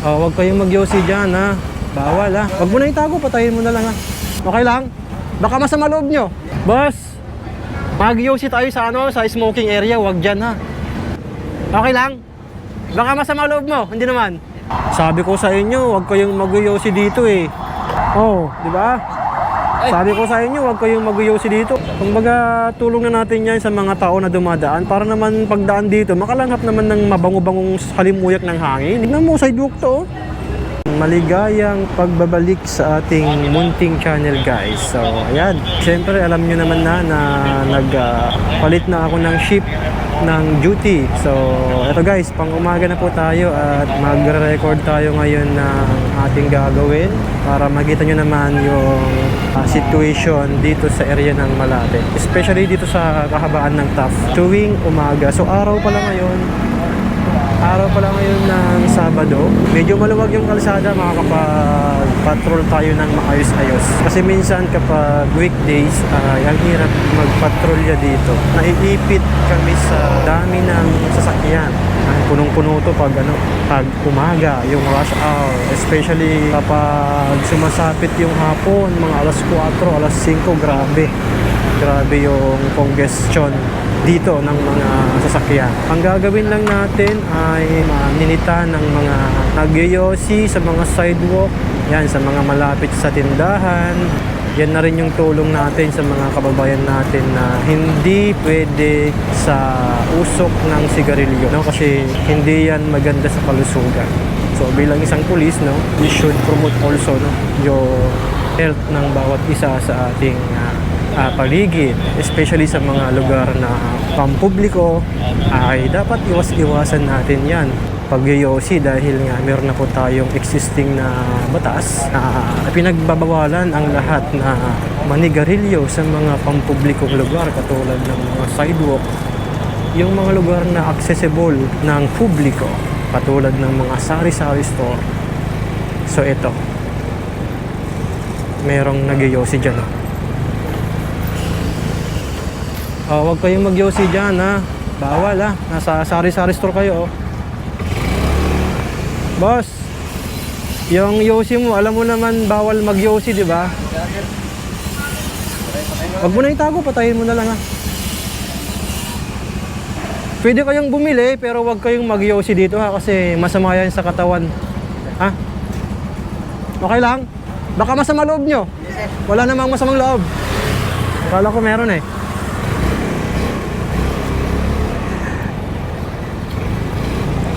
Oh, huwag kayong mag-yosi dyan, ha? Bawal, ha? Huwag mo na itago, patayin mo na lang, ha? Okay lang? Baka masama loob nyo. Boss, mag-yosi tayo sa ano, sa smoking area, huwag dyan, ha? Okay lang? Baka masama loob mo, hindi naman. Sabi ko sa inyo, huwag kayong mag-yosi dito, eh. Oh, di ba? Sabi ko sa inyo, huwag kayong mag-yosi dito. Kumbaga, tulong na natin yan sa mga tao na dumadaan para naman pagdaan dito, makalanghap naman ng mabango-bangong halimuyak ng hangin. Tignan mo, sidewalk to. oh. Maligayang pagbabalik sa ating munting channel guys. So, ayan. Siyempre, alam nyo naman na na nagpalit na ako ng ship ng duty. So, eto guys, pang umaga na po tayo at magre-record tayo ngayon ng ating gagawin para makita nyo naman yung ah, situation dito sa area ng Malate. Especially dito sa kahabaan ng TAF. Tuwing umaga. So, araw pala ngayon. Araw pala ngayon ng Sabado. Medyo maluwag yung kalsada, makakapag-patrol tayo ng maayos-ayos. Kasi minsan kapag weekdays, ay ang hirap magpatrolya dito. Naiipit kami sa dami ng sasakyan. Ay, punong-puno to pag ano, pag umaga, yung rush hour. Especially kapag sumasapit yung hapon, mga alas 4, alas 5, grabe. Grabe yung congestion dito ng mga sasakyan. Ang gagawin lang natin ay maninita ng mga nagyoyosi sa mga sidewalk, yan sa mga malapit sa tindahan. Yan na rin yung tulong natin sa mga kababayan natin na hindi pwede sa usok ng sigarilyo, no? Kasi hindi yan maganda sa kalusugan. So bilang isang pulis, no, we should promote also no, yung health ng bawat isa sa ating ah, ah, paligid, especially sa mga lugar na pampubliko, ay dapat iwas-iwasan natin yan pag dahil nga meron na po tayong existing na batas na pinagbabawalan ang lahat na manigarilyo sa mga pampublikong lugar katulad ng mga sidewalk yung mga lugar na accessible ng publiko katulad ng mga sari-sari store so ito merong nagyosi dyan oh. Oh, huwag kayong magyosi dyan ha. Bawal ha. Nasa sari-sari store kayo oh. Boss, yung yosi mo, alam mo naman bawal magyosi, di ba? Huwag mo na itago, patayin mo na lang ha. Pwede kayong bumili, pero huwag kayong magyosi dito ha, kasi masama yan sa katawan. Ha? Okay lang? Baka masama loob nyo. Wala namang masamang loob. Akala ko meron eh.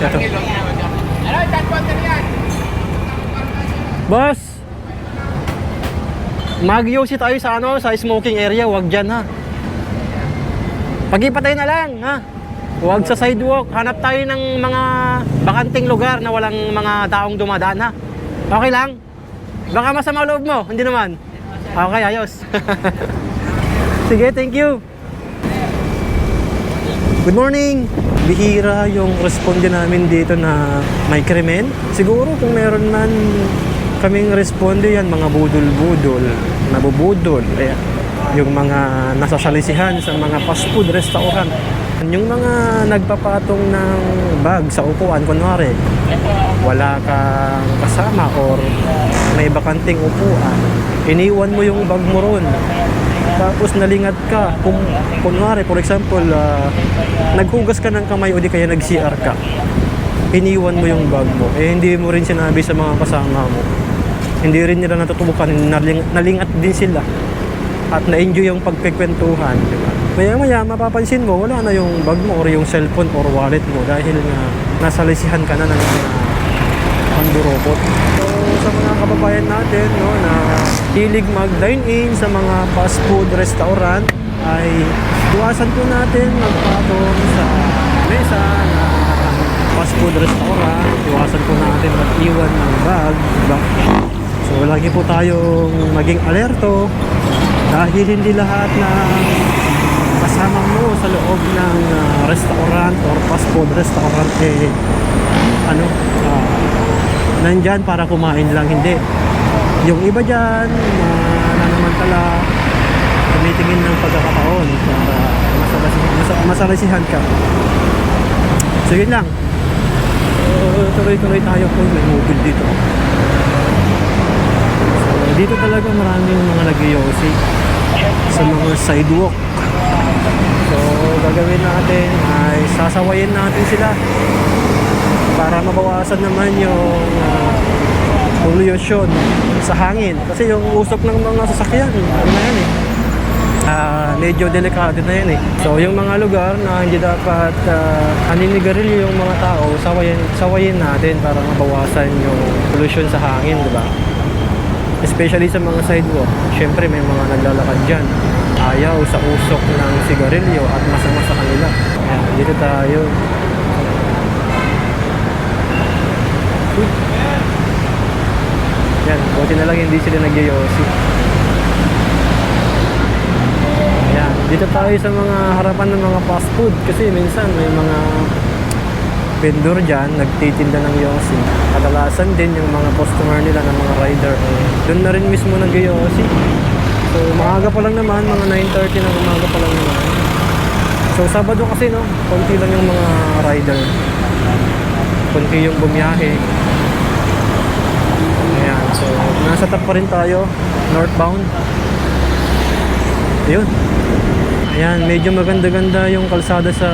Ito. Boss! Mag-yosi tayo sa ano, sa smoking area, wag dyan ha. Pag-ipatay na lang ha. Huwag sa sidewalk. Hanap tayo ng mga bakanting lugar na walang mga taong dumadaan ha. Okay lang? Baka masama loob mo, hindi naman. Okay, ayos. Sige, thank you. Good morning! Bihira yung responde namin dito na may krimen. Siguro kung meron man kaming responde yan, mga budol-budol, nabubudol, ayan. yung mga nasasalisihan sa mga fast food restaurant. Yung mga nagpapatong ng bag sa upuan, kunwari, wala kang kasama or may bakanting upuan, iniwan mo yung bag mo ron. Tapos nalingat ka, kung kunwari, for example, ah, naghugas ka ng kamay o di kaya nag-CR ka, iniwan mo yung bag mo, eh hindi mo rin sinabi sa mga kasama mo. Hindi rin nila natutubukan, naling, nalingat din sila. At na-enjoy yung pagkikwentuhan, di ba? Maya maya, mapapansin mo, wala na yung bag mo or yung cellphone or wallet mo dahil nga nasalisihan ka na ng mga mandurobot. So, sa mga kababayan natin no, na hilig mag-dine-in sa mga fast food restaurant ay iwasan po natin magpatong sa mesa na fast food restaurant. Iwasan po natin mag-iwan ng bag. Diba? So, lagi po tayong maging alerto dahil hindi lahat na kasama mo sa loob ng ah, restaurant or fast food restaurant eh ano ah, nandyan para kumain lang hindi yung iba dyan na nanamantala tumitingin ng pagkakataon para masalasihan, masa, masalasihan ka so yun lang so, tuloy-tuloy tayo po. May mobile dito. So, dito talaga maraming mga nag-yosi sa mga sidewalk. So, gagawin natin ay sasawayin natin sila para mabawasan naman yung ah, pollution sa hangin. Kasi yung usok ng mga sasakyan, ano na yan eh. Ah, medyo delikado na yan eh. So, yung mga lugar na hindi dapat uh, aninigarilyo yung mga tao, sawayin, sawayin natin para mabawasan yung pollution sa hangin, di ba? Especially sa mga sidewalk. Siyempre, may mga naglalakad dyan. Ayaw sa usok ng sigarilyo at masama sa kanila. Ayan, dito tayo. Uy. Yan, buti na lang hindi sila nagyayosi. Ayan, dito tayo sa mga harapan ng mga fast food kasi minsan may mga vendor dyan nagtitinda ng yosi. Kadalasan din yung mga customer nila ng mga rider eh, doon na rin mismo nag-yosi. So maaga pa lang naman, mga 9.30 ng umaga pa lang naman. So Sabado kasi no, konti lang yung mga rider. Konti yung bumiyahe. So nasa top pa rin tayo, northbound. Ayun. Ayan, medyo maganda-ganda yung kalsada sa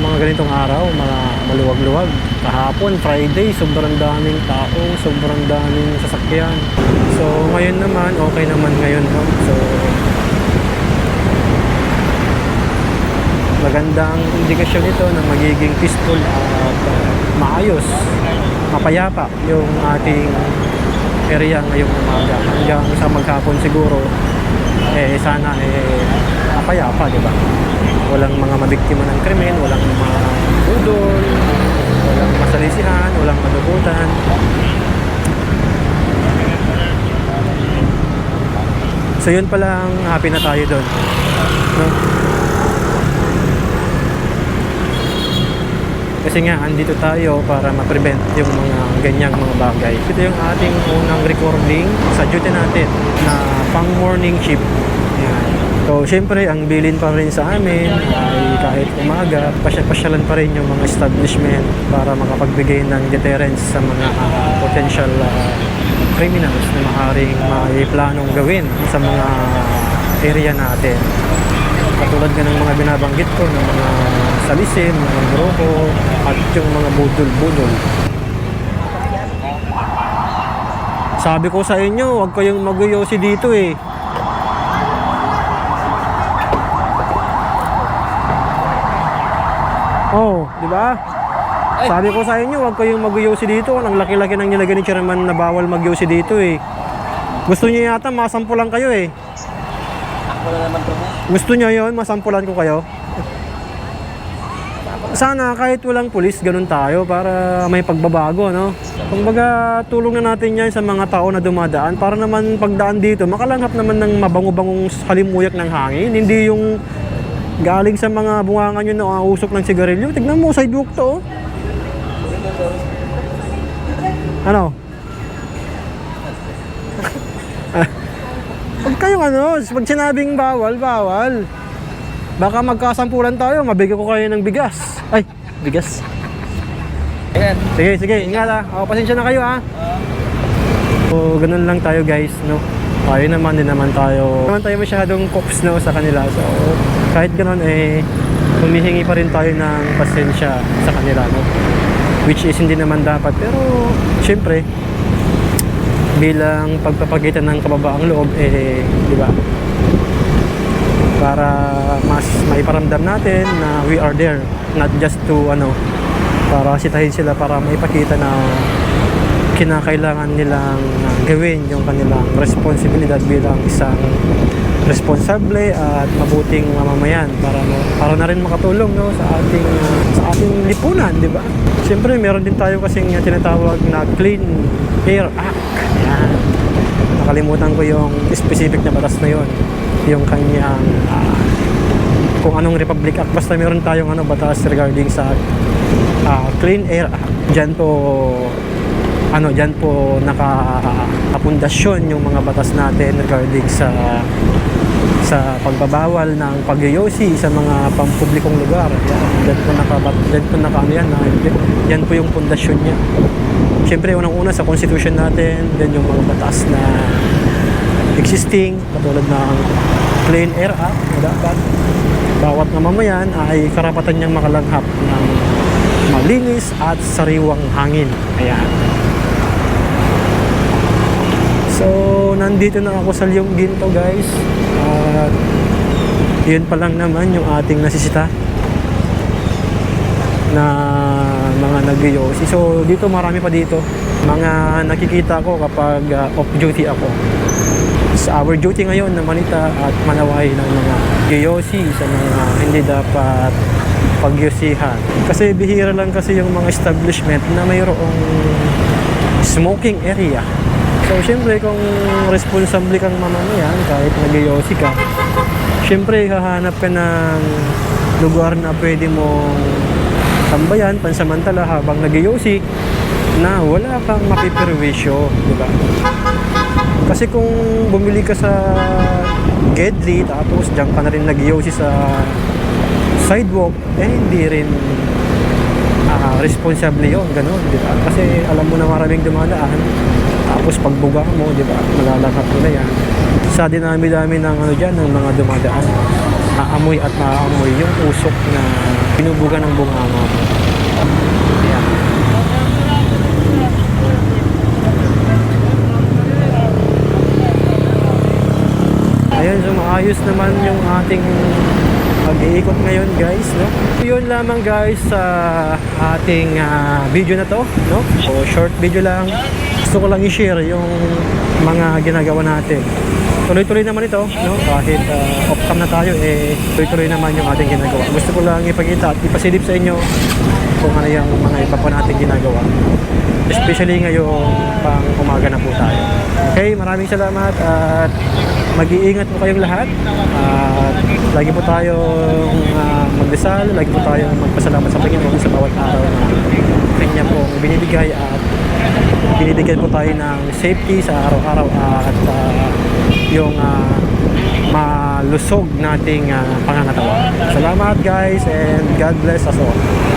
mga ganitong araw, mga maluwag-luwag. Kahapon, Friday, sobrang daming tao, sobrang daming sasakyan. So, ngayon naman, okay naman ngayon. No? So, magandang indikasyon ito na magiging peaceful at uh, maayos, mapayapa yung ating area ngayong umaga. Hanggang sa maghapon siguro, eh sana eh mapayapa, di ba? Walang mga mabiktima ng krimen, walang mga budol, walang masalisihan, walang madugutan. So yun pala ang happy na tayo doon. No? Kasi nga, andito tayo para ma-prevent yung mga ganyang mga bagay. Ito yung ating unang recording sa duty natin na pang morning shift. Yan. So, syempre, ang bilin pa rin sa amin ay kahit umaga, pasya-pasyalan pa rin yung mga establishment para makapagbigay ng deterrence sa mga ah, potential ah, criminals na maaaring may planong gawin sa mga area natin. Katulad nga ng mga binabanggit ko, ng mga salisim, mga grupo, at yung mga budol-budol. Sabi ko sa inyo, huwag kayong maguyosi dito eh. Oh, di ba? Sabi ko sa inyo, huwag kayong mag-yosi dito. Ang laki-laki ng nilagay ni Chairman na bawal mag-yosi dito eh. Gusto niyo yata, masampulan kayo eh. Gusto niyo yon masampulan ko kayo? Sana kahit walang pulis, ganun tayo para may pagbabago, no? Kumbaga, tulong na natin yan sa mga tao na dumadaan para naman pagdaan dito, makalanghap naman ng mabango-bangong halimuyak ng hangin. Hindi yung galing sa mga bungangan nyo na usok ng sigarilyo. Tignan mo, sidewalk to. oh. Ano? Kayong ano, pag sinabing bawal, bawal. Baka magkasampulan tayo, mabigyan ko kayo ng bigas. Ay, bigas. Ayan. Sige, sige, ingat ha. O, pasensya na kayo ha. So, ganun lang tayo guys, no. Tayo naman din naman tayo. Naman tayo masyadong cops no sa kanila. So, kahit ganun eh, humihingi pa rin tayo ng pasensya sa kanila, no. Which is hindi naman dapat. Pero, syempre, bilang pagpapagitan ng kababaang loob, eh, di ba? Para mas maiparamdam natin na we are there. Not just to, ano, para sitahin sila para maipakita na kinakailangan nilang gawin yung kanilang responsibilidad bilang isang responsable at mabuting mamamayan para para na rin makatulong no sa ating sa ating lipunan, di ba? Siyempre, meron din tayo kasing tinatawag na Clean Air Act. Nakalimutan ko yung specific na batas na yon. Yung kanyang uh, kung anong Republic Act. Basta meron tayong ano, batas regarding sa ah, Clean Air Act. Diyan po ano diyan po nakapundasyon yung mga batas natin regarding sa sa pagbabawal ng pagyoyosi sa mga pampublikong lugar. Yan, yan po nakabat, yan po naka, ano yan, na, yan po yung pundasyon niya. Siyempre, unang-una sa constitution natin, then yung mga batas na existing, katulad ng Clean Air Act, dapat bawat mamamayan ay karapatan niyang makalanghap ng malinis at sariwang hangin. Ayan. So, nandito na ako sa Leong Ginto guys. At yun pa lang naman yung ating nasisita na mga nag So, dito marami pa dito. Mga nakikita ko kapag uh, off-duty ako. Sa our duty ngayon na manita at manaway ng mga giyosi sa mga hindi dapat pagyosihan. Kasi bihira lang kasi yung mga establishment na mayroong smoking area. So, syempre, kung responsable kang mamamayan, kahit nag ka, syempre, hahanap ka ng lugar na pwede mong tambayan, pansamantala habang nag na wala kang mapiperwisyo, di ba? Kasi kung bumili ka sa Gedli, tapos diyan ka na rin nag sa sidewalk, eh hindi rin ah, responsable yun, ganun, di ba? Kasi alam mo na maraming dumadaan, tapos pagbuga mo, di ba, malalangkap mo na yan. Sa dinami-dami ng ano dyan, ng mga dumadaan, aamoy at maaamoy yung usok na binubuga ng bunganga mo. Ayan. Ayun, so maayos naman yung ating pag-iikot ngayon guys, no? Yun lamang guys sa ating ah, video na to, no? So short video lang. Gusto ko lang i-share yung mga ginagawa natin. Tuloy-tuloy naman ito, no? Kahit ah, off-cam na tayo, eh, tuloy-tuloy naman yung ating ginagawa. Gusto ko lang ipakita at ipasilip sa inyo kung ano yung mga iba pa natin ginagawa. Especially ngayong pang umaga na po tayo. Okay, maraming salamat at mag-iingat po kayong lahat. At lagi po tayong uh, magdasal, lagi po tayong magpasalamat sa Panginoon sa bawat araw na kanya po binibigay at binibigyan po tayo ng safety sa araw-araw at ah, yung ah, malusog nating ah, pangangatawan. Salamat guys and God bless us all.